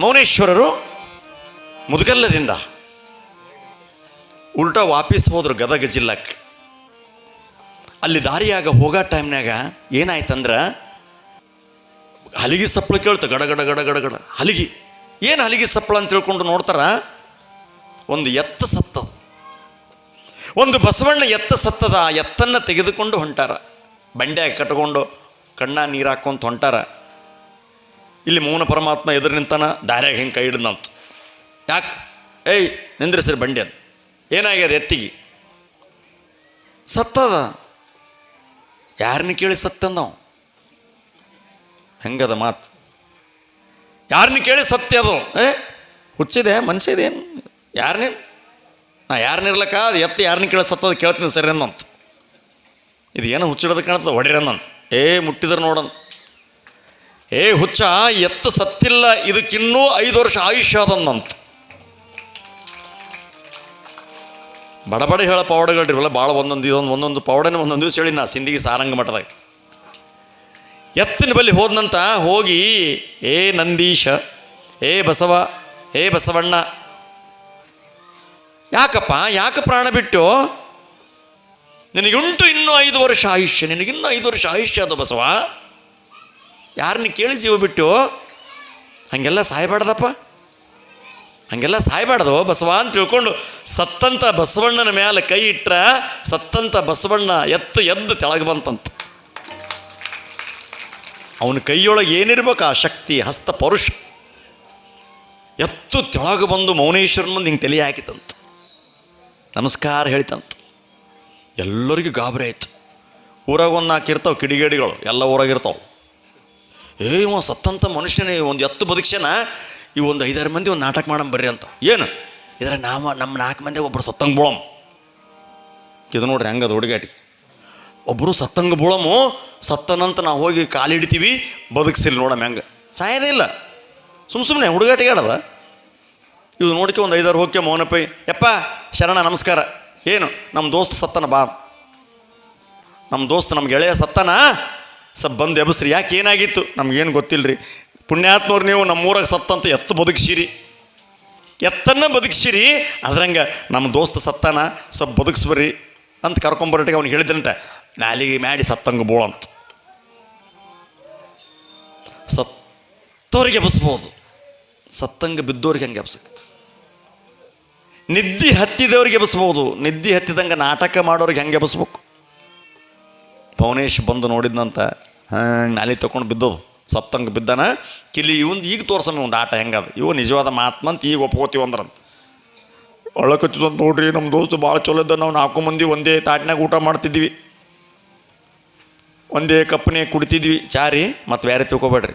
ಮೌನೇಶ್ವರರು ಮುದುಗಲ್ಲದಿಂದ ಉಲ್ಟಾ ವಾಪಸ್ ಹೋದ್ರು ಗದಗ ಜಿಲ್ಲಕ್ಕೆ. ಅಲ್ಲಿ ದಾರಿಯಾಗ ಹೋಗೋ ಟೈಮ್ನಾಗ ಏನಾಯ್ತಂದ್ರೆ ಹಲಿಗೆ ಸಪ್ಪಳ ಕೇಳ್ತು, ಗಡ ಗಡ ಗಡ ಗಡ ಗಡ. ಹಲಿಗೆ. ಏನು ಹಲಿಗೆ ಸಪ್ಪಳ ಅಂತ ತಿಳ್ಕೊಂಡು ನೋಡ್ತಾರ? ಒಂದು ಎತ್ತ ಸತ್ತ ಒಂದು ಬಸವಣ್ಣ ಎತ್ತ ಸತ್ತದ, ಆ ಎತ್ತನ್ನು ತೆಗೆದುಕೊಂಡು ಹೊಂಟಾರ. ಬಂಡೆ ಕಟ್ಕೊಂಡು ಕಣ್ಣ ನೀರು ಹಾಕ್ಕೊಂತ ಹೊಂಟಾರ. ಇಲ್ಲಿ ಮೌನ ಪರಮಾತ್ಮ ಎದುರು ನಿಂತಾನ ದಾರ್ಯಾಗ ಹಿಂಗೆ ಕೈ ಹಿಡ್ದಂತ ಯಾಕೆ? ಏಯ್, ನಿಂದ್ರಿಸ್ರಿ ಬಂಡೆ ಅಂತ. ಏನಾಗ್ಯದ ಎತ್ತಿಗೆ? ಸತ್ತದ ಯಾರನ್ನ ಕೇಳಿ ಸತ್ತಂದವು ಹೆಂಗದ ಮಾತು? ಯಾರನ್ನ ಕೇಳಿ ಸತ್ಯ ಅದು? ಏ, ಹುಚ್ಚಿದೆ ಮನುಷ್ಯ ಇದೇನು ಯಾರನ್ನೇ ನಾ ಯಾರನ್ನಿರ್ಲಕ್ಕ ಅದು ಎತ್ತು ಯಾರನ್ನ ಕೇಳಿ ಸತ್ತದ ಕೇಳ್ತೀನಿ ಸರಿ ಅನ್ನಂತ. ಇದು ಏನೋ ಹುಚ್ಚಿಡೋದು ಕಾಣ್ತದೆ ಹೊಡಿರಂದಂತ ಏ, ಮುಟ್ಟಿದ್ರೆ ನೋಡನ್ ಏ ಹುಚ್ಚ, ಎತ್ತು ಸತ್ತಿಲ್ಲ, ಇದಕ್ಕಿನ್ನೂ ಐದು ವರ್ಷ ಆಯುಷ್ಯ ಅದನ್ನಂತ ಬಡಬಡ ಹೇಳ ಪೌಡಗಳ್ರಿ ಇವೆಲ್ಲ ಭಾಳ ಒಂದೊಂದು ಇದೊಂದು ಒಂದೊಂದು ಪೌಡನೆ ಒಂದೊಂದು ದಿವಸ ಹೇಳಿ ನಾ ಸಿಂಧಿಗೆ ಸಾರಂಗ ಮಠದಾಗ. ಎತ್ತಿನ ಬಳಿ ಹೋದನಂತ ಹೋಗಿ, ಏ ನಂದೀಶ, ಏ ಬಸವ, ಏ ಬಸವಣ್ಣ, ಯಾಕಪ್ಪ, ಯಾಕೆ ಪ್ರಾಣ ಬಿಟ್ಟು? ನಿನಗುಂಟು ಇನ್ನೂ ಐದು ವರ್ಷ ಆಯುಷ್ಯ, ನಿನಗಿನ್ನೂ ಐದು ವರ್ಷ ಆಯುಷ್ಯ ಅದು ಬಸವ. ಯಾರನ್ನ ಕೇಳಿ ಜೀವ ಬಿಟ್ಟು, ಹಾಗೆಲ್ಲ ಸಾಯ್ಬಾರ್ದಪ್ಪ. ಹಂಗೆಲ್ಲ ಸಾಯ್ಬಾರ್ದು. ಬಸವ ಅಂತ ತಿಳ್ಕೊಂಡು ಸತ್ತಂತ ಬಸವಣ್ಣನ ಮೇಲೆ ಕೈ ಇಟ್ರೆ ಸತ್ತಂತ ಬಸವಣ್ಣ ಎತ್ತು ಎದ್ದು ತೆಳಗೆ ಬಂತಂತ. ಅವನ ಕೈಯೊಳಗೆ ಏನಿರ್ಬೇಕು ಆ ಶಕ್ತಿ, ಹಸ್ತ, ಪೌರುಷ, ಎತ್ತು ತೆಳಗೆ ಬಂದು ಮೌನೇಶ್ವರನ ಮುಂದೆ ಹಿಂಗೆ ತಲೆ ಹಾಕಿತಂತ. ನಮಸ್ಕಾರ ಹೇಳಿತಂತ. ಎಲ್ಲರಿಗೂ ಗಾಬರಿ ಆಯಿತು. ಊರಾಗ ಒಂದು ನಾಲ್ಕು ಇರ್ತಾವೆ ಕಿಡಿಗೇಡಿಗಳು, ಎಲ್ಲ ಊರಾಗ ಇರ್ತಾವೆ. ಏ, ಇವ ಸತ್ತಂತ ಮನುಷ್ಯನೇ, ಒಂದು ಎತ್ತು ಬದುಕ್ಸ್ಯಾನ? ಈ ಒಂದು ಐದಾರು ಮಂದಿ ಒಂದು ನಾಟಕ ಮಾಡಮ್ ಬರ್ರಿ ಅಂತ. ಏನು? ಇದ್ರೆ ನಾವು ನಮ್ಮ ನಾಲ್ಕು ಮಂದಿ ಒಬ್ಬರು ಸತ್ತಂಗ ಬೋಳಮ್. ಇದು ನೋಡ್ರಿ ಹಂಗದ ಹುಡುಗಾಟಿ ಒಬ್ಬರು ಸತ್ತಂಗ ಬೋಳಮು, ಸತ್ತನಂತ ನಾವು ಹೋಗಿ ಕಾಲಿಡ್ತೀವಿ ಬದುಕ್ಸಿಲ್ಲ ನೋಡಮ್ ಹೆಂಗೆ. ಸಾಯದೇ ಇಲ್ಲ. ಸುಮ್ಮ ಸುಮ್ಮನೆ ಹುಡುಗಾಟಿಗಾಡದ ಇದು ನೋಡ್ಕೆ ಒಂದು ಐದಾರು ಹೋಗ್ಯ ಮೌನಪೈ ಯಪ್ಪ, ಶರಣ, ನಮಸ್ಕಾರ. ಏನು? ನಮ್ಮ ದೋಸ್ತ ಸತ್ತನ ಬಾ. ನಮ್ಮ ದೋಸ್ತ ನಮ್ಮ ಗೆಳೆಯ ಸತ್ತನ? ಸ್ವಲ್ಪ ಬಂದು ಎಬಸ್ರಿ ಯಾಕೆ ಏನಾಗಿತ್ತು? ನಮ್ಗೇನು ಗೊತ್ತಿಲ್ಲರಿ ಪುಣ್ಯಾತ್ಮವ್ರು ನೀವು ನಮ್ಮೂರಾಗ ಸತ್ತಂತ ಎತ್ತು ಬದುಕಿಸಿರಿ. ಎತ್ತನ್ನು ಬದುಕಿಸಿರಿ, ಅದ್ರಂಗೆ ನಮ್ಮ ದೋಸ್ತ ಸತ್ತಾನ, ಸ್ವಲ್ಪ ಬದುಕಿಸ್ಬರ್ರಿ ಅಂತ ಕರ್ಕೊಂಬರಟಿಗೆ ಅವ್ನು ಹೇಳಿದ್ರಂತೆ. ನಾಲಿಗೆ ಮಾಡಿ ಸತ್ತಂಗೆ ಬೋಳಂತ ಸತ್ತೋರಿಗೆ ಎಬ್ಸ್ಬೋದು ಸತ್ತಂಗೆ ಬಿದ್ದೋರಿಗೆ ಹಂಗೆ ಎಬ್ಸ ನಿದ್ದೆ ಹತ್ತಿದವ್ರಿಗೆ ಎಬ್ಸ್ಬೋದು ನಿದ್ದಿ ಹತ್ತಿದಂಗೆ ನಾಟಕ ಮಾಡೋರಿಗೆ ಹೆಂಗೆ ಎಬ್ಸ್ಬೇಕು ಪವನೇಶ್ ಬಂದು ನೋಡಿದ್ನಂತ. ಹಂಗೆ ನಾಲಿ ತಗೊಂಡು ಬಿದ್ದವು ಸತ್ತಂಗೆ ಬಿದ್ದಾನ. ಕಿಲಿ ಇವಂದು ಈಗ ತೋರ್ಸನ ಒಂದು ಆಟ ಹೆಂಗದ ಇವು ನಿಜವಾದ ಮಾತ್ಮಂತ ಈಗ ಒಪ್ಕೋತೀವಿ ಅಂದ್ರಂತ. ಒಳಕತ್ತಿದಂತ ನೋಡ್ರಿ ನಮ್ಮ ದೋಸ್ತು ಭಾಳ ಚಲೋ ಇದ್ದ ನಾವು ನಾಲ್ಕು ಮಂದಿ ಒಂದೇ ತಾಟ್ನಾಗ ಊಟ ಮಾಡ್ತಿದ್ವಿ. ಒಂದೇ ಕಪ್ಪನೆ ಕುಡಿತಿದ್ವಿ. ಚಾರಿ, ಮತ್ತು ಬೇರೆ ತಿಳ್ಕೊಬೇಡ್ರಿ.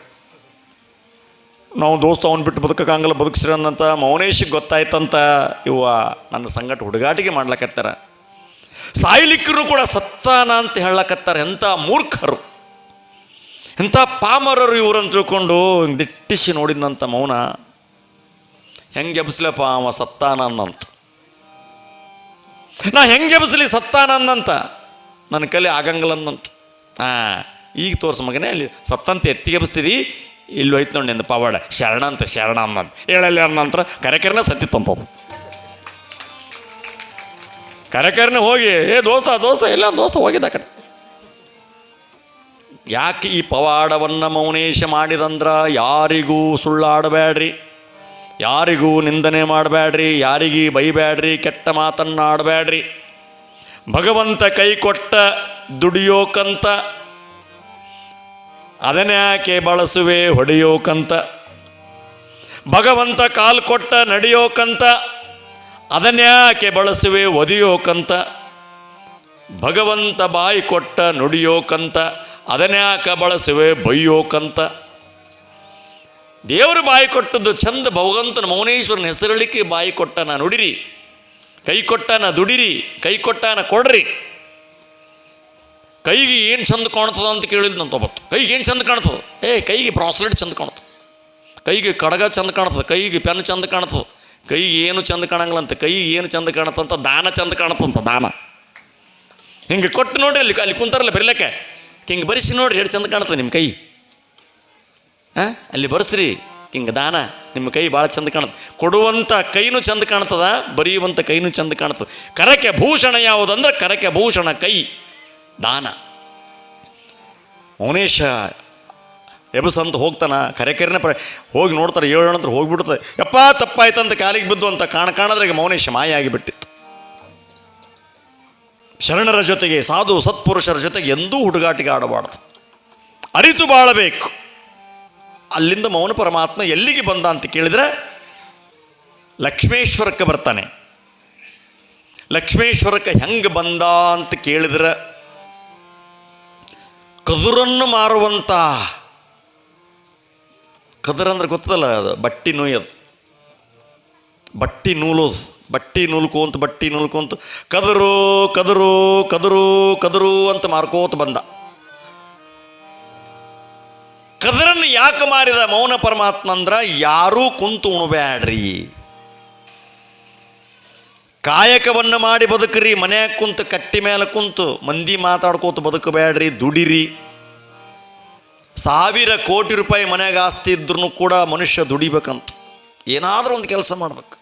ನಾವು ದೋಸ್ತ ಅವ್ನು ಬಿಟ್ಟು ಬದುಕಕ್ಕಾಗಲ್ಲ ಬದುಕಿಸ್ರಿ ಅನ್ನಂತ ಮೌನೇಶಿಗೆ ಗೊತ್ತಾಯ್ತಂತ ಇವ ನನ್ನ ಸಂಗಟ ಹುಡುಗಾಟಿಗೆ ಮಾಡ್ಲಕತ್ತಾರ. ಸಾಯ್ಲಿಕ್ಕರು ಕೂಡ ಸತ್ತಾನ ಅಂತ ಹೇಳಕತ್ತಾರೆ. ಎಂಥ ಮೂರ್ಖರು. ಎಂಥ ಪಾಮರರು ಇವರನ್ನು ತಿಳ್ಕೊಂಡು ದಿಟ್ಟಿಸಿ ನೋಡಿದ್ನಂತ ಮೌನ. ಹೆಂಗೆ ಎಬ್ಸ್ಲಪ್ಪ ಅವ ಸತ್ತಾನ ಅಂದಂತ ನಾ ಹೆಂಗೆ ಎಬ್ಸ್ಲಿ ಸತ್ತಾನ ಅಂದಂತ ನನ್ನ ಕಲೆ ಆಗಂಗಿಲ್ಲ ಅನ್ನಂತ. ಹಾಂ, ಈಗ ತೋರ್ಸ ಮಗನೇ ಅಲ್ಲಿ ಸತ್ತಂತ ಎತ್ತಿಗೆ ಎಬ್ಸ್ತಿದಿ? ಇಲ್ಲಿ ಹೋಯ್ತು ನೋಡಿ ಪವಾಡ. ಶರಣ ಅಂತ, ಶರಣ ಅನ್ನಂತ. ಹೇಳಲ್ಲಿ ಅನ್ನಂತರ. ಕರೆಕರೆನ ಸತ್ತಿತ್ತಂತ ಅದು ಕರೆಕರೆನ ಹೋಗಿ, ಹೇ ದೋಸ್ತ ದೋಸ್ತ, ಎಲ್ಲ ದೋಸ್ತ ಹೋಗಿದ್ದ ಕಡೆ. ಯಾಕೆ ಈ ಪವಾಡವನ್ನು ಮೌನೇಶ ಮಾಡಿದಂದ್ರ? ಯಾರಿಗೂ ಸುಳ್ಳಾಡಬೇಡ್ರಿ. ಯಾರಿಗೂ ನಿಂದನೆ ಮಾಡಬೇಡ್ರಿ. ಯಾರಿಗೂ ಬೈಬೇಡ್ರಿ. ಕೆಟ್ಟ ಮಾತನ್ನಾಡಬೇಡ್ರಿ ಭಗವಂತ ಕೈ ಕೊಟ್ಟ ದುಡಿಯೋಕಂತ ಅದನ್ಯಾಕೆ ಬಳಸುವೆ ಹೊಡೆಯೋಕಂತ? ಭಗವಂತ ಕಾಲು ಕೊಟ್ಟ ನಡೆಯೋಕಂತ ಅದನ್ಯಾಕೆ ಬಳಸುವೆ ಒದಿಯೋಕಂತ? ಭಗವಂತ ಬಾಯಿ ಕೊಟ್ಟ ನುಡಿಯೋಕಂತ, ಅದನ್ಯಾಕ ಬಳಸುವೆ ಬೈಯೋಕಂತ? ದೇವರು ಬಾಯಿ ಕೊಟ್ಟದ್ದು ಚಂದ ಭಗವಂತನ ಮೌನೇಶ್ವರನ ಹೆಸರಳಿಕೆ ಬಾಯಿ ಕೊಟ್ಟನ ನುಡಿರಿ, ಕೈ ಕೊಟ್ಟನ ದುಡಿರಿ, ಕೈ ಕೊಟ್ಟನ ಕೊಡ್ರಿ. ಕೈಗೆ ಏನು ಚಂದ ಕಾಣ್ತದ ಅಂತ ಕೇಳಿದ್ ನಂತ ಒಬ್ಬತ್ತು ಕೈಗೆ ಏನು ಚಂದ ಕಾಣ್ತದೆ? ಏ, ಕೈಗೆ ಬ್ರಾಸ್ಲೆಟ್ ಚಂದ ಕಾಣ್ತದೆ. ಕೈಗೆ ಕಡಗ ಚಂದ ಕಾಣ್ತದೆ, ಕೈಗೆ ಪೆನ್ ಚಂದ ಕಾಣ್ತದೆ. ಕೈಗೆ ಏನು ಚಂದ ಕಾಣಂಗಿಲ್ಲ ಅಂತ ಕೈಗೆ ಏನು ಚಂದ ಕಾಣತ್ತಂತ, ದಾನ ಚಂದ ಕಾಣತ್ತಂತ, ದಾನ. ಹಿಂಗೆ ಕೊಟ್ಟು ನೋಡ್ರಿ ಅಲ್ಲಿ ಅಲ್ಲಿ ಕುಂತಾರಲ್ಲ ಬರಿಲಕ್ಕೆ. ಹಿಂಗೆ ಬರಿಸಿ ನೋಡ್ರಿ ಎಷ್ಟು ಚಂದ ಕಾಣ್ತದೆ ನಿಮ್ಮ ಕೈ. ಹಾಂ ಅಲ್ಲಿ ಬರ್ಸ್ರಿ, ಹಿಂಗೆ ದಾನ, ನಿಮ್ಮ ಕೈ ಭಾಳ ಚಂದ ಕಾಣುತ್ತೆ. ಕೊಡುವಂಥ ಕೈನೂ ಚಂದ ಕಾಣ್ತದ ಬರೆಯುವಂಥ ಕೈನೂ ಚಂದ ಕಾಣ್ತದೆ ಕರಕೆ ಭೂಷಣ ಯಾವುದಂದ್ರೆ ಕರಕೆ ಭೂಷಣ ಕೈ, ದಾನ. ಮೌನೇಶ ಎಬಸಂತ ಹೋಗ್ತಾನ, ಕರೆಕರೆನೇ ಪ್ರ ಹೋಗಿ ನೋಡ್ತಾರೆ ಏಳು ನಂತರ ಹೋಗ್ಬಿಡ್ತಾರೆ ಯಪ್ಪ ಅಂತ ಕಾಲಿಗೆ ಬಿದ್ದು ಅಂತ ಕಾಣ, ಕಾಣದ್ರಾಗ ಮೌನೇಶ ಮಾಯ ಆಗಿಬಿಟ್ಟಿತ್ತು. ಶರಣರ ಜೊತೆಗೆ, ಸಾಧು ಸತ್ಪುರುಷರ ಜೊತೆಗೆ ಎಂದೂ ಹುಡುಗಾಟಿಗೆ ಆಡಬಾರ್ದು. ಅರಿತು ಬಾಳಬೇಕು. ಅಲ್ಲಿಂದ ಮೌನ ಪರಮಾತ್ಮ ಎಲ್ಲಿಗೆ ಬಂದ ಅಂತ ಕೇಳಿದ್ರೆ, ಲಕ್ಷ್ಮೇಶ್ವರಕ್ಕೆ ಬರ್ತಾನೆ. ಲಕ್ಷ್ಮೇಶ್ವರಕ್ಕೆ ಹೆಂಗೆ ಬಂದ ಅಂತ ಕೇಳಿದ್ರೆ, ಕದುರನ್ನು ಮಾರುವಂತ ಕದರ್ ಅಂದ್ರೆ ಗೊತ್ತಲ್ಲ ಅದು? ಬಟ್ಟಿ ನೊಯ್ಯೋದು. ಬಟ್ಟಿ ನೂಲೋದು. ಬಟ್ಟಿ ನೂಲ್ಕೊಂತ ಬಟ್ಟಿ ನೂಲ್ಕೊಂತ. ಕದರು ಕದರು ಕದರು ಕದರು ಅಂತ ಮಾರ್ಕೋತ ಬಂದ. ಕದರನ್ನು ಯಾಕೆ ಮಾರಿದ ಮೌನ ಪರಮಾತ್ಮ ಅಂದ್ರೆ ಯಾರೂ ಕುಂತು ಉಣಬ್ಯಾಡ್ರಿ. ಕಾಯಕವನ್ನು ಮಾಡಿ ಬದುಕ್ರಿ, ಮನ್ಯಾಗ ಕುಂತು ಕಟ್ಟಿ ಮೇಲೆ ಕುಂತು ಮಂದಿ ಮಾತಾಡ್ಕೋತ ಬದುಕಬೇಡ್ರಿ, ದುಡಿರಿ. ಸಾವಿರ ಕೋಟಿ ರೂಪಾಯಿ ಮನ್ಯಾಗ ಆಸ್ತಿ ಇದ್ರೂ ಕೂಡ ಮನುಷ್ಯ ದುಡಿಬೇಕಂತ. ಏನಾದರೂ ಒಂದು ಕೆಲಸ ಮಾಡಬೇಕು.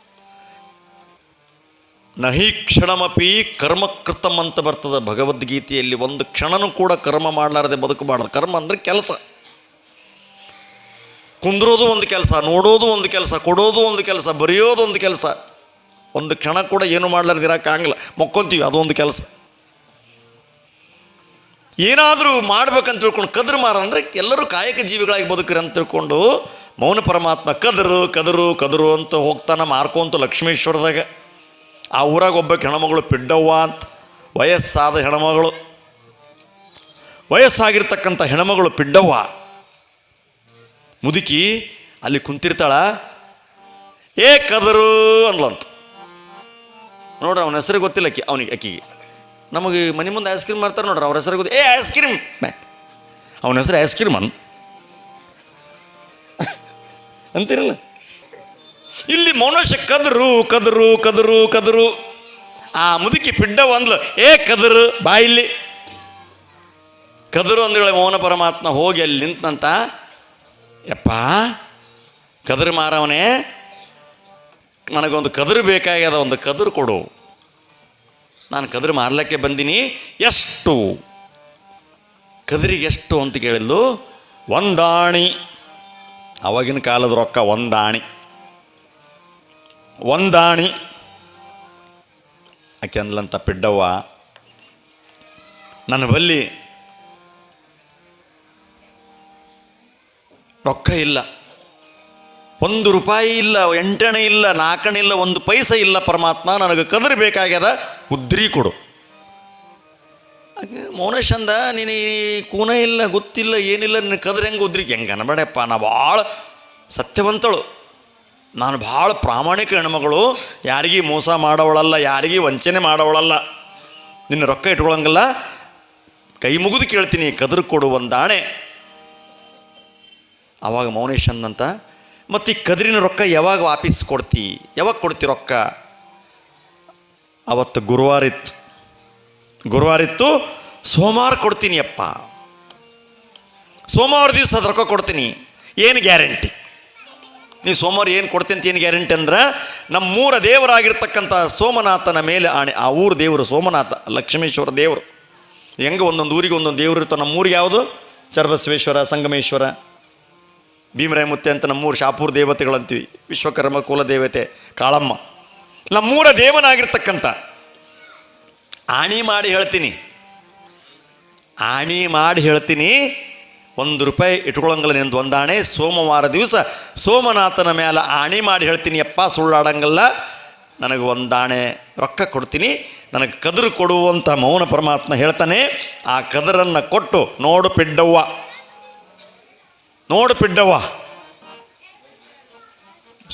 ನಹಿ ಕ್ಷಣಮಪಿ ಕರ್ಮಕೃತಂ ಅಂತ ಬರ್ತದೆ ಭಗವದ್ಗೀತೆಯಲ್ಲಿ ಒಂದು ಕ್ಷಣನೂ ಕೂಡ ಕರ್ಮ ಮಾಡಲಾರದೆ ಬದುಕಬಾರ್ದು ಕರ್ಮ ಅಂದ್ರೆ ಕೆಲಸ. ಕುಂದ್ರೋದು ಒಂದು ಕೆಲಸ, ನೋಡೋದು ಒಂದು ಕೆಲಸ, ಕೊಡೋದು ಒಂದು ಕೆಲಸ, ಬರೆಯೋದು ಒಂದು ಕೆಲಸ. ಒಂದು ಕ್ಷಣ ಕೂಡ ಏನು ಮಾಡ್ಲಾರ್ದು ಇರೋಕ್ಕಾಗಲ್ಲ ಮಕ್ಕೊಂತೀವಿ, ಅದೊಂದು ಕೆಲಸ. ಏನಾದರೂ ಮಾಡ್ಬೇಕಂತ ತಿಳ್ಕೊಂಡು ಕದ್ರು ಮಾರ ಅಂದರೆ ಎಲ್ಲರೂ ಕಾಯಕ ಜೀವಿಗಳಾಗಿ ಬದುಕ್ರಿ ಅಂತ ತಿಳ್ಕೊಂಡು ಮೌನ ಪರಮಾತ್ಮ ಕದರು ಕದರು ಕದರು ಅಂತ ಹೋಗ್ತಾನೆ ಮಾರ್ಕೊಂತ ಲಕ್ಷ್ಮೇಶ್ವರದಾಗ. ಆ ಊರಾಗ ಒಬ್ಬ ಹೆಣ್ಮಗಳು ಪಿಡ್ಡವ್ವ ಅಂತ, ವಯಸ್ಸಾದ ಹೆಣ್ಮಗಳು. ವಯಸ್ಸಾಗಿರ್ತಕ್ಕಂಥ ಹೆಣ್ಮಗಳು ಪಿಡ್ಡವ್ವ. ಮುದುಕಿ ಅಲ್ಲಿ ಕುಂತಿರ್ತಾಳ, ಏ ಕದರು ಅನ್ಲಂತ ನೋಡ್ರಿ, ಅವನ ಹೆಸರು ಗೊತ್ತಿಲ್ಲ ಅಕ್ಕಿ ಅವನಿಗೆ ಅಕ್ಕಿಗೆ ನಮಗೆ ಮನೆ ಮುಂದೆ ಐಸ್ ಕ್ರೀಮ್ ಮಾಡ್ತಾರೆ ನೋಡ್ರಿ ಅವ್ರ ಹೆಸರು ಏ ಐಸ್ ಕ್ರೀಮ್ ಅವನ ಹೆಸರು ಐಸ್ ಕ್ರೀಮ್ ಅನ್. ಅಂತೀರಲ್ಲ? ಇಲ್ಲಿ ಮನುಷ್ಯ ಕದರು ಕದರು ಕದರು ಕದರು. ಆ ಮುದುಕಿ ಪಿಡ್ಡ ಒಂದ್ಲು ಏ ಕದರು ಬಾ ಇಲ್ಲಿ. ಕದರು ಅಂದೇಳಿ ಮೌನ ಪರಮಾತ್ಮ ಹೋಗಿ ಅಲ್ಲಿ ನಿಂತಂತ ಯಪ್ಪ ಕದರು ಮಾರವನೇ ನನಗೊಂದು ಕದರು ಬೇಕಾಗ್ಯದ ಒಂದು ಕದರು ಕೊಡು. ನಾನು ಕದ್ರ ಮಾರ್ಲಕ್ಕೆ ಬಂದೀನಿ, ಎಷ್ಟು? ಕದ್ರಿಗೆ ಎಷ್ಟು ಅಂತ ಕೇಳಿದ್ಲು, ಒಂದಾಣಿ. ಅವಾಗಿನ ಕಾಲದ ರೊಕ್ಕ ಒಂದಾಣಿ. ಒಂದಾಣಿ. ಆಕೆ ಅಂದ್ಲಂತ ಪಿಡ್ಡವ್ವ, ನನ್ನ ಬಲ್ಲಿ ರೊಕ್ಕ ಇಲ್ಲ. ಒಂದು ರೂಪಾಯಿ ಇಲ್ಲ, ಎಂಟಣೆ ಇಲ್ಲ, ನಾಲ್ಕಣೆ ಇಲ್ಲ, ಒಂದು ಪೈಸೆ ಇಲ್ಲ ಪರಮಾತ್ಮ, ನನಗೆ ಕದರಿ ಬೇಕಾಗ್ಯದ ಉದ್ರಿ ಕೊಡು. ಮೌನೇಶ್ ಅಂದ, ನೀನು ಕೂನ ಇಲ್ಲ, ಗೊತ್ತಿಲ್ಲ, ಏನಿಲ್ಲ, ನಿನ್ನ ಕದ್ರೆ ಹೆಂಗೆ ಉದ್ರಿ? ಹೆಂಗೆ ಅನ್ಬೇಡಪ್ಪ, ನಾ ಭಾಳ ಸತ್ಯವಂತಳು. ನಾನು ಭಾಳ ಪ್ರಾಮಾಣಿಕ ಹೆಣ್ಮಗಳು ಯಾರಿಗೂ ಮೋಸ ಮಾಡೋವಳಲ್ಲ, ಯಾರಿಗೂ ವಂಚನೆ ಮಾಡೋವಳಲ್ಲ. ನಿನ್ನ ರೊಕ್ಕ ಇಟ್ಕೊಳಂಗಿಲ್ಲ. ಕೈ ಮುಗಿದು ಕೇಳ್ತೀನಿ, ಕದ್ರಿ ಕೊಡು ಒಂದಾಣೆ ಆವಾಗ ಮೌನೇಶ್ ಅಂದಂತ, ಮತ್ತು ಈ ಕದ್ರಿನ ರೊಕ್ಕ ಯಾವಾಗ ವಾಪಸ್ ಕೊಡ್ತಿ? ಯಾವಾಗ ಕೊಡ್ತಿ ರೊಕ್ಕ? ಅವತ್ತು ಗುರುವಾರ ಇತ್ತು. ಗುರುವಾರ ಇತ್ತು, ಸೋಮವಾರ ಕೊಡ್ತೀನಿ ಅಪ್ಪ. ಸೋಮವಾರ ದಿವಸ ಅದು ರೊಕ್ಕ ಕೊಡ್ತೀನಿ. ಏನು ಗ್ಯಾರಂಟಿ? ನೀವು ಸೋಮವಾರ ಏನು ಕೊಡ್ತೀನಿ ಅಂತ ಏನು ಗ್ಯಾರಂಟಿ ಅಂದ್ರೆ ನಮ್ಮೂರ ದೇವರಾಗಿರ್ತಕ್ಕಂಥ ಸೋಮನಾಥನ ಮೇಲೆ ಆಣೆ, ಆ ಊರು ದೇವರು ಸೋಮನಾಥ, ಲಕ್ಷ್ಮೇಶ್ವರ ದೇವರು. ಹೆಂಗೆ ಒಂದೊಂದು ಊರಿಗೆ ಒಂದೊಂದು ದೇವರು ನಮ್ಮ ಊರಿಗೆ ಯಾವುದು? ಸರ್ವಸ್ವೇಶ್ವರ ಸಂಗಮೇಶ್ವರ ಭೀಮರಾಯ ಮುತ್ತೆ ಅಂತ ನಮ್ಮೂರು ಶಾಪೂರ್ ದೇವತೆಗಳಂತೀವಿ. ವಿಶ್ವಕರ್ಮ ಕುಲ ದೇವತೆ ಕಾಳಮ್ಮ. ನಮ್ಮೂರ ದೇವನಾಗಿರ್ತಕ್ಕಂಥ. ಆಣಿ ಮಾಡಿ ಹೇಳ್ತೀನಿ. ಆಣಿ ಮಾಡಿ ಹೇಳ್ತೀನಿ. ಒಂದು ರೂಪಾಯಿ ಇಟ್ಕೊಳಂಗಿಲ್ಲ ನಿಂದು ಒಂದಾಣೆ. ಸೋಮವಾರ ದಿವಸ ಸೋಮನಾಥನ ಮೇಲೆ ಆಣಿ ಮಾಡಿ ಹೇಳ್ತೀನಿ. ಅಪ್ಪ ಸುಳ್ಳಾಡಂಗಲ್ಲ. ನನಗೆ ಒಂದಾಣೆ ರೊಕ್ಕ ಕೊಡ್ತೀನಿ. ನನಗೆ ಕದರು ಕೊಡುವಂಥ ಮೌನ ಪರಮಾತ್ಮ ಹೇಳ್ತಾನೆ. ಆ ಕದರನ್ನು ಕೊಟ್ಟು ನೋಡು ಪಿಡ್ಡವ್ವ. ನೋಡು ಪಿಡ್ಡವ್ವ.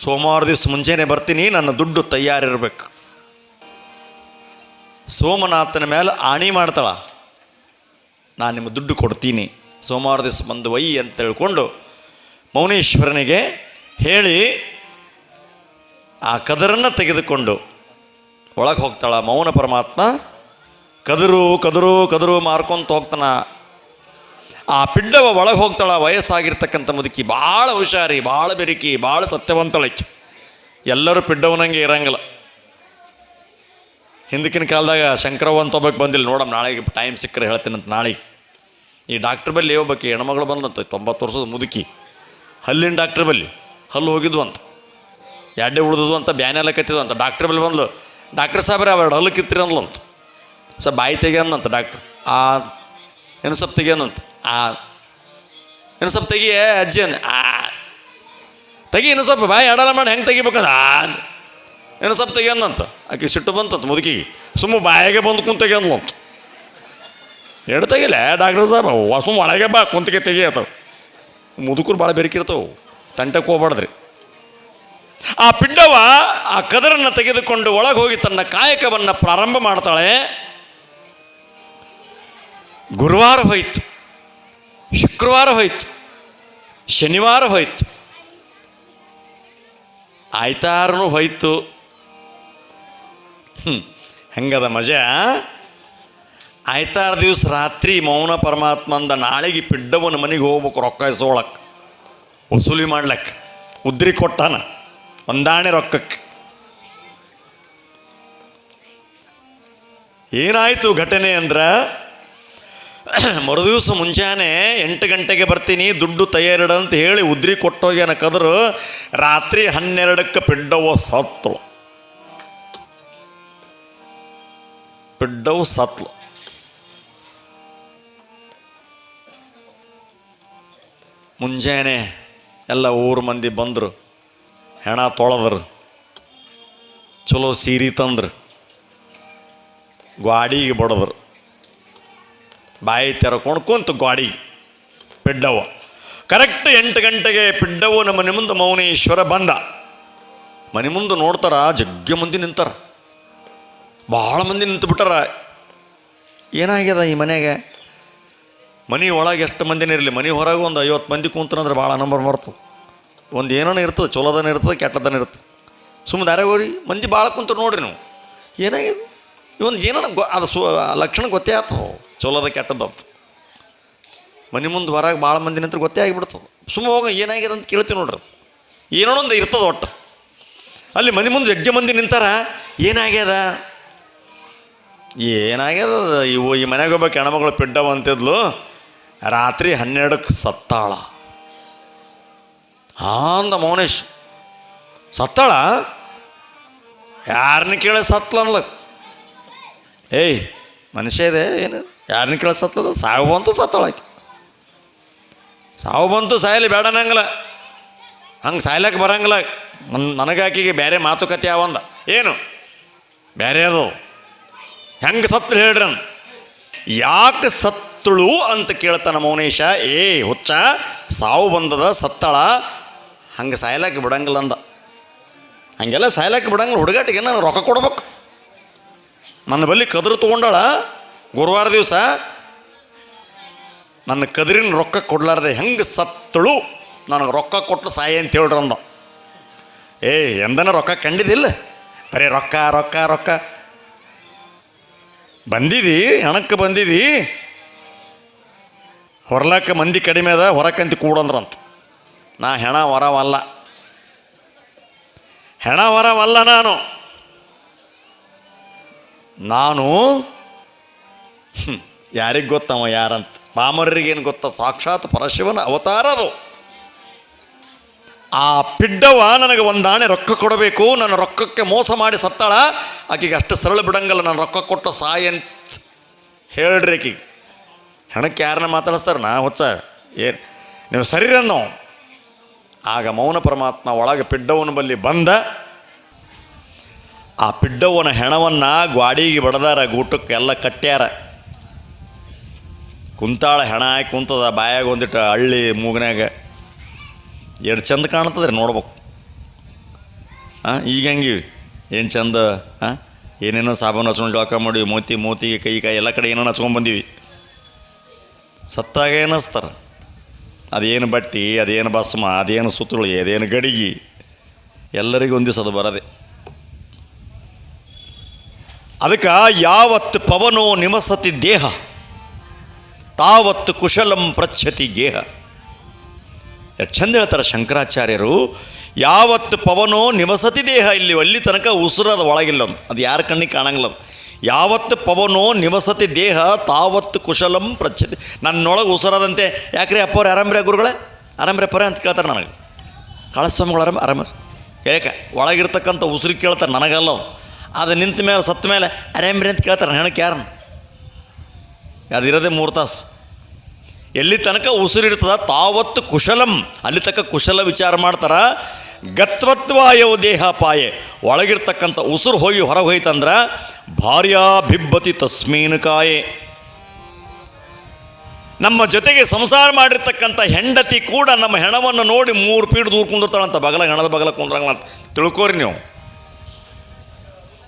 ಸೋಮವಾರ ದಿವಸ ಮುಂಜಾನೆ ಬರ್ತೀನಿ, ನನ್ನ ದುಡ್ಡು ತಯಾರಿರ್ಬೇಕು. ಸೋಮನಾಥನ ಮೇಲೆ ಆಣಿ ಮಾಡ್ತಾಳ. ನಾನು ನಿಮ್ಮ ದುಡ್ಡು ಕೊಡ್ತೀನಿ. ಸೋಮವಾರ ದಿವಸ ಬಂದು ವೈ ಅಂತ ಹೇಳ್ಕೊಂಡು ಮೌನೇಶ್ವರನಿಗೆ ಹೇಳಿ ಆ ಕದರನ್ನು ತೆಗೆದುಕೊಂಡು ಒಳಗೆ ಹೋಗ್ತಾಳ ಮೌನ ಪರಮಾತ್ಮ. ಕದರು ಕದರು ಕದರು ಮಾರ್ಕೊಂತ ಹೋಗ್ತಾನ. ಆ ಪಿಡ್ಡವ ಒಳಗೆ ಹೋಗ್ತಾಳ, ವಯಸ್ಸಾಗಿರ್ತಕ್ಕಂಥ ಮುದುಕಿ. ಭಾಳ ಹುಷಾರಿ ಭಾಳ ಬೆರಿಕಿ ಭಾಳ ಸತ್ಯವಂತಳಕ್ಕೆ ಎಲ್ಲರೂ ಪಿಂಡವನಂಗೆ ಇರಂಗಿಲ್ಲ. ಹಿಂದಕ್ಕಿನ ಕಾಲದಾಗ ಶಂಕರವ್ವ ಅಂತ ಒಬ್ಬಕ್ಕೆ ಬಂದಿಲ್ಲ. ನೋಡಮ್, ನಾಳೆಗೆ ಟೈಮ್ ಸಿಕ್ಕರೆ ಹೇಳ್ತೀನಂತ ನಾಳೆಗೆ. ಈ ಡಾಕ್ಟ್ರ್ ಬಲ್ಲಿ ಹೋಗ್ಬೇಕು ಹೆಣ್ಮಗಳು ಬಂದಂತ ತೊಂಬತ್ತು ವರ್ಷದ ಮುದುಕಿ. ಹಲ್ಲಿನ ಡಾಕ್ಟ್ರ್ ಬಲ್ಲಿ, ಹಲ್ಲು ಹೋಗಿದ್ವು ಅಂತ. ಎಡ್ಡೆ ಉಳಿದು ಅಂತ ಬ್ಯಾನೆಲ್ಲ ಕತ್ತಿದ್ವು ಅಂತ. ಡಾಕ್ಟ್ರ್ ಬಲ್ಲಿ ಬಂದ್ಲು ಡಾಕ್ಟ್ರ್ ಸಾಹೇಬ್ರೆ ಅವೆರಡು ಹಲ್ಲು ಕಿತ್ತಿರಿ ಅಂದ್ಲಂತ ಸರ್, ಬಾಯಿ ತೆಗಿಯಂದಂತ ಡಾಕ್ಟ್ರ್ ಆ ಏನು ಸಪ್ ತೆಗಿಯಂದಂತ ಆ ಏನು ಸ್ವಲ್ಪ ತೆಗಿಯೇ ಅಜ್ಜಿ ಅಂದ. ಆ, ತೆಗಿ ಇನ್ನು ಸ್ವಲ್ಪ ಬಾಯಿ ಅಡಲ ಮಾಡಿ, ಹೆಂಗೆ ತೆಗಿಬೇಕಂದ ಆ. ಏನು ಸ್ವಲ್ಪ ತೆಗಿಯಂದಂತ ಆಕೆ ಸಿಟ್ಟು ಬಂತಂತ ಮುದುಕಿಗೆ. ಸುಮ್ಮ ಬಾಯಿಗೆ ಬಂದು ಕುಂತ ತೆಗಿಯಂದ್ಲಂತ ಎರಡು ತೆಗಿಲ್ಲ ಡಾಕ್ಟರ್ ಸಾಹೇಬ ಸುಮ್ಮ ಒಳಗೆ ಬಾ, ಕುಂತಿಗೆ ತೆಗಿಯತ್ತವ ಮುದುಕರು ಭಾಳ ಬೆರಕಿರ್ತವು. ತಂಟಕ್ಕೆ ಹೋಗ್ಬಾರ್ದ್ರಿ. ಆ ಪಿಂಡವ ಆ ಕದರನ್ನು ತೆಗೆದುಕೊಂಡು ಒಳಗೆ ಹೋಗಿ ತನ್ನ ಕಾಯಕವನ್ನು ಪ್ರಾರಂಭ ಮಾಡ್ತಾಳೆ. ಗುರುವಾರ ಹೋಯ್ತು. ಶುಕ್ರವಾರ ಹೋಯ್ತು, ಶನಿವಾರ ಹೋಯ್ತು. ಆಯ್ತಾರನು ಹೋಯ್ತು. ಹ್ಮ್, ಹೆಂಗದ ಮಜಾ? ಆಯ್ತಾರ ದಿವಸ ರಾತ್ರಿ ಮೌನ ಪರಮಾತ್ಮಂದ ನಾಳೆಗೆ ಪಿಡ್ಡವನ ಮನೆಗೆ ಹೋಗ್ಬೇಕು ರೊಕ್ಕ ಇಸ್ಕೊಳಕ್ಕೆ ವಸೂಲಿ ಮಾಡ್ಲಕ್ಕೆ ಉದ್ರಿ ಕೊಟ್ಟಾನ ಒಂದಾಣೆ ರೊಕ್ಕಕ್ಕೆ ಏನಾಯಿತು ಘಟನೆ ಅಂದ್ರೆ ಮರುದಿವಸ ಮುಂಜಾನೆ ಎಂಟು ಗಂಟೆಗೆ ಬರ್ತೀನಿ, ದುಡ್ಡು ಅಂತ ಹೇಳಿ ಉದ್ರಿ ಕೊಟ್ಟೋಗ್ಯಾನ ರಾತ್ರಿ ಹನ್ನೆರಡಕ್ಕೆ ಪಿಡ್ಡವ ಸತ್ಳು ಪಿಡ್ಡವು ಸತ್ಲು ಮುಂಜಾನೆ ಎಲ್ಲ ಊರು ಮಂದಿ ಬಂದರು, ಹೆಣ ತೊಳೆದ್ರು, ಚಲೋ ಸೀರೆ ತಂದ್ರು, ಗ್ವಾಡಿಗೆ ಬಡದ್ರು. ಬಾಯಿ ತೆರಕೊಂಡು ಕುಂತು ಗ್ವಾಡಿ, ಪಿಡ್ಡವ. ಕರೆಕ್ಟ್ ಎಂಟು ಗಂಟೆಗೆ ಪಿಡ್ಡವ್ವನ ಮನೆ ಮುಂದೆ ಮೌನೇಶ್ವರ ಬಂದ. ಮನೆ ಮುಂದೆ ನೋಡ್ತಾರ, ಜಗ್ಗೆ ಮಂದಿ ನಿಂತಾರ. ಭಾಳ ಮಂದಿ ನಿಂತು ಬಿಟ್ಟಾರ ಏನಾಗ್ಯದ ಈ ಮನೆಗೆ? ಮನೆ ಒಳಗೆ ಎಷ್ಟು ಮಂದಿನೇ ಇರಲಿ? ಮನೆ ಹೊರಗೆ ಒಂದು ಐವತ್ತು ಮಂದಿ ಕೂತ್ರಂದ್ರೆ ಭಾಳ ನಂಬರ್ ಬರ್ತದೆ. ಒಂದು ಏನೋ ಇರ್ತದೆ, ಚಲೋದನ ಇರ್ತದೆ, ಕೆಟ್ಟದನ ಇರ್ತದೆ. ಸುಮ್ಮನೆ ಯಾರೇ ಹೋರಿ ಮಂದಿ ಭಾಳ ಕುಂತ ನೋಡ್ರಿ ನೀವು. ಏನಾಗಿದೆ ಇವೊಂದು ಏನೋ ಗೊ ಅದು ಸು ಲಕ್ಷಣ ಗೊತ್ತೇ ಆಗ್ತವೆ ಚಲೋದ ಕೆಟ್ಟದಂತ ಮನೆ ಮುಂದೆ ಹೊರಗೆ ಭಾಳ ಮಂದಿ ನಿಂತ್ರೆ ಗೊತ್ತೇ ಆಗಿಬಿಡ್ತದೆ. ಸುಮ್ಮ ಹೋಗ ಏನಾಗಿದೆ ಅಂತ ಕೇಳ್ತೀವಿ ನೋಡ್ರಿ. ಏನೋ ಒಂದು ಇರ್ತದೆ ಒಟ್ಟು. ಅಲ್ಲಿ ಮನೆ ಮುಂದೆ ಜಗ್ಗ ಮಂದಿ ನಿಂತಾರ, ಏನಾಗ್ಯದ? ಏನಾಗ್ಯದ? ಇವು ಈ ಮನೆಗೆ ಒಬ್ಬ ಹೆಣ್ಮಗಳು ಪಿಡ್ಡವ ಅಂತಿದ್ಲು, ರಾತ್ರಿ ಹನ್ನೆರಡಕ್ಕೆ ಸತ್ತಾಳ. ಹಾಂದ ಮೌನೇಶ್. ಸತ್ತಾಳ? ಯಾರನ್ನ ಕೇಳ ಸತ್ಲ ಅಂದ್ಲ ಏಯ್, ಮನುಷ್ಯ ಇದೆ, ಏನು? ಯಾರನ್ನ ಕೇಳಿ ಸತ್ತದ ಸಾವು ಬಂತು ಸತ್ತಾಳಾಕಿ ಸಾವು ಬಂತು ಸಾಯಲಿ ಬೇಡ ನಂಗಲ್ಲ ಹಂಗೆ ಸಾಯ್ಲಕ್ಕೆ ಬರಂಗಿಲ್ಲ ನನ್ನ ನನಗಾಕಿಗೆ ಬೇರೆ ಮಾತುಕತೆ ಯಾವಂದ ಏನು? ಬೇರೆ ಅದು. ಹೆಂಗೆ ಸತ್ತು ಹೇಳ್ರಿ ನಾನು? ಯಾಕೆ ಸತ್ತಳು ಅಂತ ಕೇಳ್ತಾನ ಮೌನೇಶ. ಏ, ಹುಚ್ಚ, ಸಾವು ಬಂದದ, ಸತ್ತಳ. ಹಂಗೆ ಸಾಯ್ಲಕ್ಕೆ ಬಿಡಂಗಿಲ್ಲ ಅಂದ. ಹಂಗೆಲ್ಲ ಸಾಯ್ಲಕ್ಕೆ ಬಿಡಂಗಿಲ್ಲ ಹುಡುಗಾಟಿಗೆ ನಾನು ರೊಕ್ಕ ಕೊಡ್ಬೇಕು? ನನ್ನ ಬಳಿ ಕದ್ರು ತೊಗೊಂಡಾಳ? ಗುರುವಾರ ದಿವಸ ನನ್ನ ಕದರಿನ ರೊಕ್ಕ ಕೊಡ್ಲಾರ್ದೆ ಹೆಂಗೆ ಸತ್ತಳು? ನನಗೆ ರೊಕ್ಕ ಕೊಟ್ಟು ಸಾಯಿ ಅಂತ ಹೇಳ್ರಿ ಅಂದ. ಏ, ಎಂದನ ರೊಕ್ಕ ಕಂಡಿದ್ದಿಲ್ಲ? ಬರೀ ರೊಕ್ಕ ರೊಕ್ಕ ರೊಕ್ಕ. ಬಂದಿದಿ ಹೆಣಕ್ಕೆ ಬಂದಿದಿ? ಹೊರ್ಲಾಕ ಮಂದಿ ಕಡಿಮೆ ಅದ, ಹೊರಕಂತಿ ಕೂಡಂದ್ರಂತ. ನಾ ಹೆಣ ವರವಲ್ಲ. ಹೆಣ ವರವಲ್ಲ ನಾನು. ನಾನು ಯಾರಿಗೆ ಗೊತ್ತವ ಯಾರಂತ? ಪಾಮರರಿಗೇನು ಗೊತ್ತ? ಸಾಕ್ಷಾತ್ ಪರಶಿವನ ಅವತಾರ ಅದು. ಆ ಪಿಡ್ಡವ ನನಗೆ ಒಂದಾಣೆ ರೊಕ್ಕ ಕೊಡಬೇಕು, ನನ್ನ ರೊಕ್ಕಕ್ಕೆ ಮೋಸ ಮಾಡಿ ಸತ್ತಾಳ, ಆಕೆಗೆ ಅಷ್ಟು ಸರಳ ಬಿಡಂಗಲ್ಲ, ನಾನು ರೊಕ್ಕ ಕೊಟ್ಟು ಸಾಯ ಅಂತ ಹೇಳ್ರಿ ಆಕಿಗೆ. ಹೆಣಕ್ಕೆ ಯಾರನ್ನ ಮಾತಾಡಿಸ್ತಾರೆ? ನಾ ಹೊಚ್ಚ. ಏನು ನೀವು ಸರಿ ಅನ್ನೋ. ಆಗ ಮೌನ ಪರಮಾತ್ಮ ಒಳಗೆ ಪಿಡ್ಡವನ ಬಲ್ಲಿ ಬಂದ. ಆ ಪಿಡ್ಡವನ ಹೆಣವನ್ನು ಗ್ವಾಡಿಗೆ ಬಡದಾರ ಗೂಟಕ್ಕೆ ಎಲ್ಲ ಕಟ್ಟ್ಯಾರ. ಕುಂತಾಳ ಹೆಣ ಹಾಕಿ ಕುಂತದ, ಬಾಯಾಗ ಒಂದಿಟ್ಟು ಹಳ್ಳಿ ಮೂಗನ್ಯಾಗ. ಎಷ್ಟು ಚಂದ ಕಾಣ್ತದ್ರಿ ನೋಡ್ಬೇಕು. ಹಾಂ ಈಗ ಹೆಂಗಿವಿ? ಏನು ಚಂದ? ಹಾಂ ಏನೇನೋ ಸಾಬೂನು ಹಚ್ಕೊಂಡು ಜಳಕ ಮಾಡಿ ಮೋತಿ ಮೋತಿ ಕೈ ಕೈ, ಎಲ್ಲ ಕಡೆ ಏನೋ ಹಚ್ಕೊಂಡ್ ಸತ್ತಾಗ ಏನಿಸ್ತಾರ ಅದೇನು ಬಟ್ಟಿ, ಅದೇನು ಭಸ್ಮ, ಅದೇನು ಸುತ್ತುಳಿ ಅದೇನು ಗಡಿಗಿ? ಎಲ್ಲರಿಗೂ ಒಂದು ದಿವಸ ಅದು ಬರದೆ. ಅದಕ್ಕೆ ಯಾವತ್ತು ಪವನೋ ನಿಮಸತಿ ದೇಹ. ತಾವತ್ತು ಕುಶಲಂ ಪ್ರಚ್ಛತಿ ಗೇಹ. ಚಂದ ಹೇಳ್ತಾರೆ ಶಂಕರಾಚಾರ್ಯರು, ಯಾವತ್ತು ಪವನೋ ನಿವಸತಿ ದೇಹ, ಇಲ್ಲಿ ಅಲ್ಲಿ ತನಕ ಉಸಿರದ ಒಳಗಿಲ್ಲ ಅದು. ಯಾರ ಕಣ್ಣಿಗೆ ಕಾಣಂಗಿಲ್ಲ ಯಾವತ್ತು ಪವನೋ ನಿವಸತಿ ದೇಹ, ತಾವತ್ತು ಕುಶಲಂ ಪ್ರಚ್ಛತಿ. ನನ್ನೊಳಗೆ ಉಸಿರದಂತೆ, ಯಾಕ್ರಿ ಅಪ್ಪವ್ರು ಆರಾಮ್ರೆ ಗುರುಗಳೇ? ಆರಾಮ್ರೆ ಪರ ಅಂತ ಕೇಳ್ತಾರೆ ನನಗೆ. ಕಳಸ್ವಾಮಿಗಳು ಆರಂಭ ಆರಂಭ ಯಾಕೆ ಒಳಗಿರ್ತಕ್ಕಂಥ ಉಸಿರು ಕೇಳ್ತಾರೆ ನನಗಲ್ಲ ಅದು. ನಿಂತ ಮೇಲೆ, ಸತ್ತ ಮೇಲೆ ಆರಾಮ್ರಿ ಅಂತ ಕೇಳ್ತಾರೆ ಹೆಣಕ್ಕೆ ಯಾರನ್ನ? ಅದಿರೋದೇ ಮೂರು ತಾಸು. ಎಲ್ಲಿ ತನಕ ಉಸಿರಿಡ್ತದ ತಾವತ್ತು ಕುಶಲಂ, ಅಲ್ಲಿ ತನಕ ಕುಶಲ ವಿಚಾರ ಮಾಡ್ತಾರೆ, ಗತ್ವತ್ವಾಯವು ದೇಹ ಪಾಯೆ ಒಳಗಿರ್ತಕ್ಕಂಥ ಉಸಿರು ಹೋಗಿ ಹೊರಗೆ ಹೋಯ್ತಂದ್ರೆ ಭಾರ್ಯಾ ಬಿಬ್ಬತಿ ತಸ್ಮೀನು ಕಾಯೆ. ನಮ್ಮ ಜೊತೆಗೆ ಸಂಸಾರ ಮಾಡಿರ್ತಕ್ಕಂಥ ಹೆಂಡತಿ ಕೂಡ ನಮ್ಮ ಹೆಣವನ್ನು ನೋಡಿ ಮೂರು ಪೀಡ್ ದೂರ ಕುಂದಿರ್ತಾಳಂತ, ಬಗಲ ಹೆಣದ ಬಗಲ ಕುಂದ್ರಂಗ ಅಂತ ತಿಳ್ಕೋರಿ ನೀವು.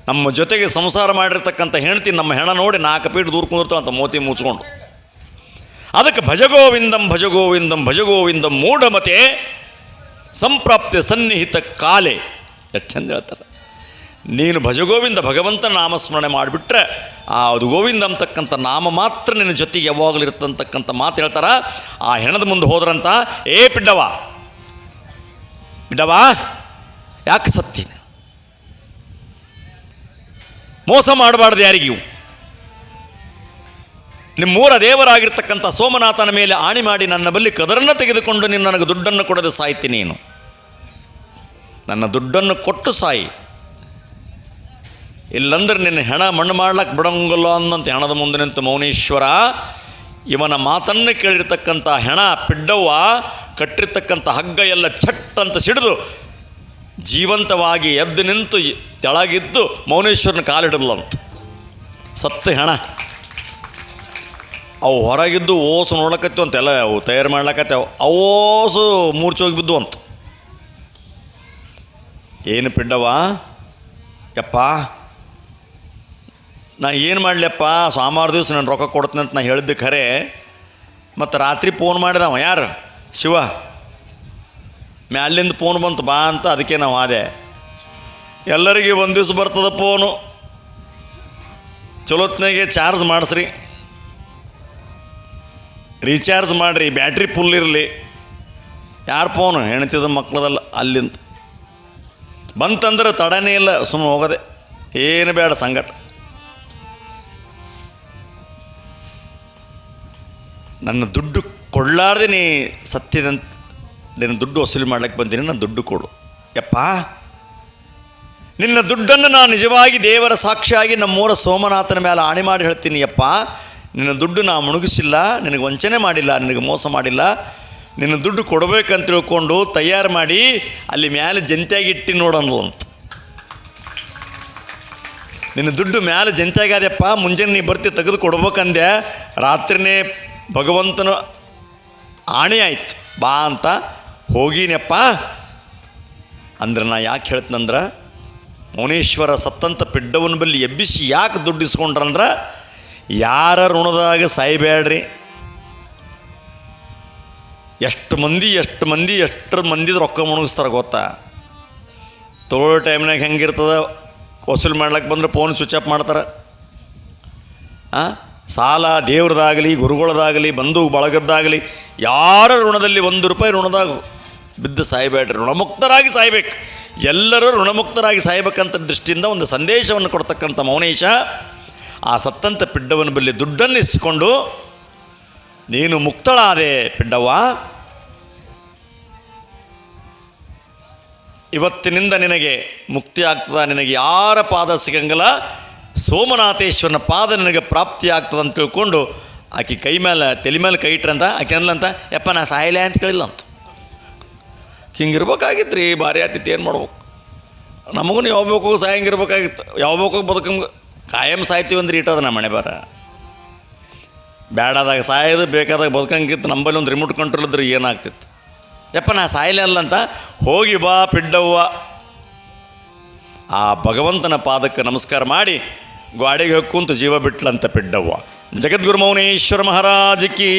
ನಮ್ಮ ಜೊತೆಗೆ ಸಂಸಾರ ಮಾಡಿರ್ತಕ್ಕಂಥ ಹೆಂಡತಿ ನಮ್ಮ ಹೆಣ ನೋಡಿ ನಾಲ್ಕು ಪೀಟ್ ದೂರ ಕುಂದಿರ್ತಾಳಂತ ಮೋತಿ ಮುಚ್ಕೊಂಡು. ಅದಕ್ಕೆ ಭಜಗೋವಿಂದಂ ಭಜಗೋವಿಂದಂ ಭಜಗೋವಿಂದಂ ಮೂಢಮತೆ ಸಂಪ್ರಾಪ್ತಿ ಸನ್ನಿಹಿತ ಕಾಲೆ. ಎಷ್ಟು ಚಂದ ಹೇಳ್ತಾರೆ. ನೀನು ಭಜಗೋವಿಂದ ಭಗವಂತ ನಾಮಸ್ಮರಣೆ ಮಾಡಿಬಿಟ್ರೆ, ಆ ಅದು ಗೋವಿಂದ ಅಂತಕ್ಕಂಥ ನಾಮ ಮಾತ್ರ ನಿನ್ನ ಜೊತೆಗೆ ಯಾವಾಗಲೂ ಇರ್ತಂತಕ್ಕಂಥ ಮಾತು ಹೇಳ್ತಾರ. ಆ ಹೆಣದ ಮುಂದೆ ಹೋದ್ರಂತ, ಏ ಪಿಡ್ಡವ ಪಿಡ್ಡವ, ಯಾಕೆ ಸತ್ತಿ ಮೋಸ ಮಾಡಬಾರ್ದು ಯಾರಿಗೂ. ನಿಮ್ಮೂರ ದೇವರಾಗಿರ್ತಕ್ಕಂಥ ಸೋಮನಾಥನ ಮೇಲೆ ಆಣಿ ಮಾಡಿ ನನ್ನ ಬಳಿ ಕದರನ್ನು ತೆಗೆದುಕೊಂಡು ನೀನು ನನಗೆ ದುಡ್ಡನ್ನು ಕೊಡದೆ ಸಾಯ್ತಿ ನೀನು. ನನ್ನ ದುಡ್ಡನ್ನು ಕೊಟ್ಟು ಸಾಯಿ. ಇಲ್ಲಂದ್ರೆ ನಿನ್ನ ಹೆಣ ಮಣ್ಣು ಮಾಡ್ಲಕ್ಕೆ ಬಿಡೋಂಗಲ್ಲ ಅನ್ನಂತ ಹೆಣದ ಮುಂದೆ ನಿಂತು ಮೌನೇಶ್ವರ, ಇವನ ಮಾತನ್ನು ಕೇಳಿರ್ತಕ್ಕಂಥ ಹೆಣ, ಪಿಡ್ಡವ್ವ ಕಟ್ಟಿರ್ತಕ್ಕಂಥ ಹಗ್ಗ ಎಲ್ಲ ಛಟ್ ಅಂತ ಸಿಡಿದು ಜೀವಂತವಾಗಿ ಎದ್ದು ನಿಂತು ತೆಳಗಿದ್ದು ಮೌನೇಶ್ವರನ ಕಾಲಿಡಲ್ಲಂತ ಸತ್ತು ಹೆಣ. ಅವು ಹೊರಗಿದ್ದು ಓಸು ನೋಡ್ಲಕತ್ತೀವಿ ಅಂತೆಲ್ಲ ಅವು ತಯಾರು ಮಾಡ್ಲಕತ್ತೇವು. ಅವೋಸು ಮೂರ್ಚೋಗಿ ಬಿದ್ದು ಅಂತ. ಏನು ಪಿಂಡವ? ಯಪ್ಪ, ನಾ ಏನು ಮಾಡಲಪ್ಪ ಸೋಮವಾರ ದಿವಸ ನಾನು ರೊಕ್ಕ ಕೊಡ್ತೀನಿ ಅಂತ ನಾ ಹೇಳಿದ್ದೆ ಖರೆ. ಮತ್ತು ರಾತ್ರಿ ಫೋನ್ ಮಾಡಿದವ ಯಾರು? ಶಿವ. ಮ್ಯಾಲಿಂದ ಫೋನ್ ಬಂತು, ಬಾ ಅಂತ ಅದಕ್ಕೆ ನಾವು ಆದೆ. ಎಲ್ಲರಿಗೆ ಒಂದು ದಿವ್ಸ ಬರ್ತದ ಫೋನು ಚಲೋತ್ನಾಗೆ ಚಾರ್ಜ್ ಮಾಡಿಸ್ರಿ. ರೀಚಾರ್ಜ್ ಮಾಡಿರಿ ಬ್ಯಾಟ್ರಿ ಫುಲ್ ಇರಲಿ. ಯಾರು ಫೋನು ಹೆಣತಿದ ಮಕ್ಕಳದಲ್ಲ ಅಲ್ಲಿಂದ. ಬಂತಂದ್ರೆ ತಡನೇ ಇಲ್ಲ ಸುಮ್ಮನೆ ಹೋಗೋದೆ. ಏನು ಬೇಡ ಸಂಗಟ ನನ್ನ ದುಡ್ಡು ಕೊಡ್ಲಾರ್ದೆ ನೀ ಸತ್ಯದಂತ ನಿನ್ನ ದುಡ್ಡು ವಸೂಲಿ ಮಾಡ್ಲಿಕ್ಕೆ ಬಂದೀನಿ ನನ್ನ ದುಡ್ಡು ಕೊಡು. ಯಪ್ಪ, ನಿನ್ನ ದುಡ್ಡನ್ನು ನಾನು ನಿಜವಾಗಿ ದೇವರ ಸಾಕ್ಷಿಯಾಗಿ ನಮ್ಮೂರ ಸೋಮನಾಥನ ಮೇಲೆ ಆಣೆ ಮಾಡಿ ಹೇಳ್ತೀನಿ, ಯಪ್ಪ. ನಿನ್ನ ದುಡ್ಡು ನಾ ಮುಣುಗಿಸಿಲ್ಲ, ನಿನಗೆ ವಂಚನೆ ಮಾಡಿಲ್ಲ, ನಿನಗೆ ಮೋಸ ಮಾಡಿಲ್ಲ. ನಿನ್ನ ದುಡ್ಡು ಕೊಡಬೇಕಂತ ತಿಳ್ಕೊಂಡು ತಯಾರು ಮಾಡಿ ಅಲ್ಲಿ ಮ್ಯಾಲೆ ಜಂತಿಯಾಗಿ ಇಟ್ಟು ನೋಡೋಣ ಅಂತ. ನಿನ್ನ ದುಡ್ಡು ಮ್ಯಾಲೆ ಜಂತಿಯಾಗ್ಯದಪ್ಪ ಮುಂಜಾನೆ ನೀ ಬರ್ತಿ ತೆಗೆದು ಕೊಡ್ಬೇಕಂದೆ. ರಾತ್ರಿನೇ ಭಗವಂತನ ಆಣೆ ಆಯ್ತು, ಬಾ ಅಂತ. ಹೋಗಿನಪ್ಪ ಅಂದ್ರೆ ನಾ ಯಾಕೆ ಹೇಳ್ತೀನಂದ್ರೆ, ಮೌನೇಶ್ವರ ಸತ್ತಂತ ಪಿಡ್ಡವನ ಬಲ್ಲಿ ಎಬ್ಬಿಸಿ ಯಾಕೆ ದುಡ್ಡು ಇಸ್ಕೊಂಡ್ರಂದ್ರೆ ಯಾರ ಋಣದಾಗ ಸಾಯ್ಬೇಡ್ರಿ ಎಷ್ಟು ಮಂದಿ ಎಷ್ಟು ಮಂದಿ, ಎಷ್ಟು ಮಂದಿದ ರೊಕ್ಕ ಮುಣಗಿಸ್ತಾರೆ ಗೊತ್ತಾ? ತೊಗೊಳ್ಳೋ ಟೈಮ್ನಾಗ ಹೆಂಗಿರ್ತದ? ವಸೂಲು ಮಾಡ್ಲಿಕ್ಕೆ ಬಂದ್ರೆ ಫೋನ್ ಸ್ವಿಚ್ ಆಫ್ ಮಾಡ್ತಾರೆ. ಆ? ಸಾಲ ದೇವ್ರದಾಗಲಿ, ಗುರುಗಳದಾಗಲಿ ಬಂಧು ಬಳಗದ್ದಾಗಲಿ ಯಾರ ಋಣದಲ್ಲಿ ಒಂದು ರೂಪಾಯಿ ಋಣದಾಗ ಬಿದ್ದು ಸಾಯಬೇಡ್ರಿ, ಋಣಮುಕ್ತರಾಗಿ ಸಾಯ್ಬೇಕು. ಎಲ್ಲರೂ ಋಣಮುಕ್ತರಾಗಿ ಸಾಯ್ಬೇಕಂತ ದೃಷ್ಟಿಯಿಂದ ಒಂದು ಸಂದೇಶವನ್ನು ಕೊಡ್ತಕ್ಕಂಥ ಮೌನೇಶ ಆ ಸತ್ತಂತ ಪಿಡ್ಡವನ ಬಳಿ ದುಡ್ಡನ್ನು ಇಸ್ಕೊಂಡು ನೀನು ಮುಕ್ತಳಾದೆ ಪಿಡ್ಡವ್ವ. ಇವತ್ತಿನಿಂದ ನಿನಗೆ ಮುಕ್ತಿ ಆಗ್ತದ, ನಿನಗೆ ಯಾರ ಪಾದ ಸಿಗಂಗಿಲ್ಲ. ಸೋಮನಾಥೇಶ್ವರನ ಪಾದ ನಿನಗೆ ಪ್ರಾಪ್ತಿ ಆಗ್ತದೆ ಅಂತ ತಿಳ್ಕೊಂಡು, ಆಕೆ ಕೈ ಮೇಲೆ ತಲೆ ಮೇಲೆ ಕೈ ಇಟ್ರಂತ, ಆಕೆ ಅನ್ಲಂತ ಯಪ್ಪ ನಾ ಸಾಯಲೆ ಅಂತ ಕೇಳಿಲ್ಲ ಅಂತ. ಹಿಂಗಿರ್ಬೇಕಾಗಿತ್ತು ರೀ ಭಾರಿ ಆತಿತ್ತು, ಏನು ಮಾಡ್ಬೇಕು? ನಮಗೂ ಯಾವ ಬೇಕು ಸಾಯಂಗಿರ್ಬೇಕಾಗಿತ್ತು ಯಾವ ಬೇಕು ಬದುಕಂಗೆ, ಕಾಯಂ ಸಾಯ್ತೀವಿ ಅಂದ್ರೆ ಇಟ್ಟದ ನಮ್ಮ ಮನೆ ಬಾರ. ಬೇಡಾದಾಗ ಸಾಯೋದು, ಬೇಕಾದಾಗ ಬದುಕಂಗಿತ್ತು, ನಂಬಲ್ಲಿ ಒಂದು ರಿಮೋಟ್ ಕಂಟ್ರೋಲ್ ಇದ್ರೆ ಏನಾಗ್ತಿತ್ತು? ಯಪ್ಪ, ನಾ ಸಾಯಲೇ ಅಲ್ಲ ಅಂತ ಹೋಗಿ ಬಾ ಪಿಡ್ಡವ್ವ. ಆ ಭಗವಂತನ ಪಾದಕ್ಕೆ ನಮಸ್ಕಾರ ಮಾಡಿ ಗಾಡಿಗೆ ಹಕ್ಕು ಕುಂತು ಜೀವ ಬಿಟ್ಲಂತ ಪಿಡ್ಡವ್ವ. ಜಗದ್ಗುರು ಮೌನೇಶ್ವರ ಮಹಾರಾಜ್ ಕಿ.